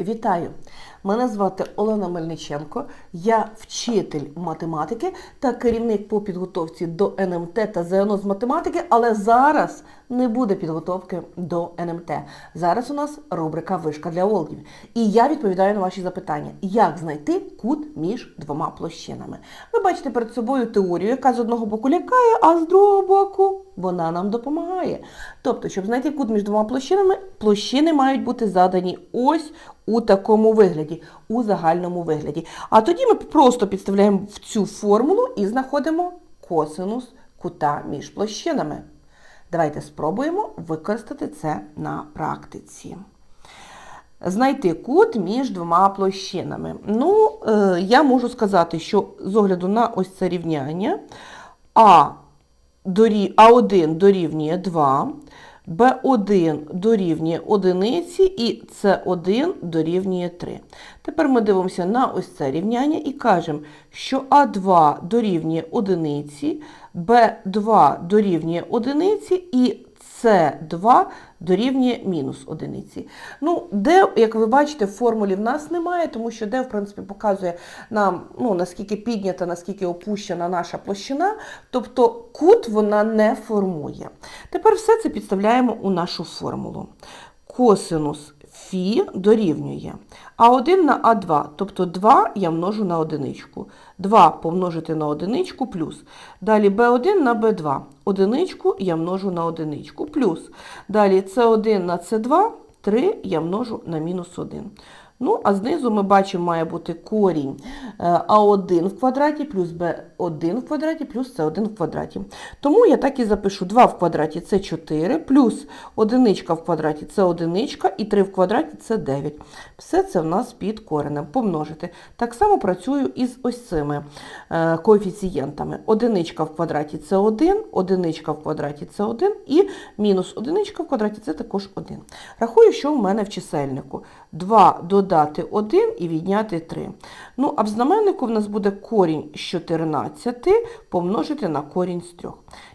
Вітаю! Мене звати Олена Мельниченко. Я вчитель математики та керівник по підготовці до НМТ та ЗНО з математики, але зараз не буде підготовки до НМТ. Зараз у нас рубрика Вишка для Олдів. І я відповідаю на ваші запитання, як знайти кут між двома площинами. Ви бачите перед собою теорію, яка з одного боку лякає, а з другого боку вона нам допомагає. Тобто, щоб знайти кут між двома площинами, площини мають бути задані ось у такому вигляді, у загальному вигляді. А тоді ми просто підставляємо в цю формулу і знаходимо косинус кута між площинами. Давайте спробуємо використати це на практиці. Знайти кут між двома площинами. Ну, е, я можу сказати, що з огляду на ось це рівняння А. А1 дорівнює 2, Б1 дорівнює 1 і С1 дорівнює 3. Тепер ми дивимося на ось це рівняння і кажемо, що А2 дорівнює 1, Б2 дорівнює 1 і С2 дорівнює мінус одиниці. Ну, де, як ви бачите, в формулі в нас немає, тому що де, в принципі, показує нам, ну, наскільки піднята, наскільки опущена наша площина, тобто кут вона не формує. Тепер все це підставляємо у нашу формулу. Косинус Фі дорівнює А1 на А2, тобто 2 я множу на одиничку. 2 помножити на одиничку плюс. Далі b1 на b2. Одиничку я множу на одиничку плюс. Далі С1 на С2, 3 я множу на мінус 1. Ну, а знизу ми бачимо, має бути корінь е, А1 в квадраті плюс Б1 в квадраті плюс С1 в квадраті. Тому я так і запишу 2 в квадраті це 4, плюс 1 в квадраті це 1, і 3 в квадраті це 9. Все це в нас під коренем. Помножити. Так само працюю із ось цими е, коефіцієнтами. 1 в квадраті це 1, 1 в квадраті це 1 і мінус 1 в квадраті це також 1. Рахую, що в мене в чисельнику. 2 додати 1 і відняти 3. Ну, а в знаменнику в нас буде корінь з 14 помножити на корінь з 3.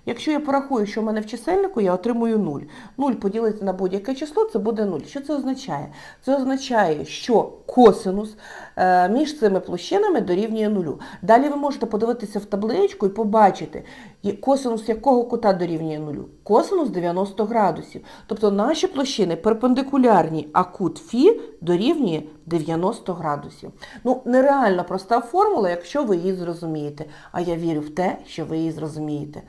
Якщо я порахую, що в мене в чисельнику, я отримую 0. 0 поділити на будь-яке число, це буде 0. Що це означає? Це означає, що косинус е, між цими площинами дорівнює 0. Далі ви можете подивитися в табличку і побачити, косинус якого кута дорівнює нулю? Косинус 90 градусів. Тобто наші площини перпендикулярні, а кут Фі дорівнює 90 градусів. Ну, нереально проста формула, якщо ви її зрозумієте. А я вірю в те, що ви її зрозумієте.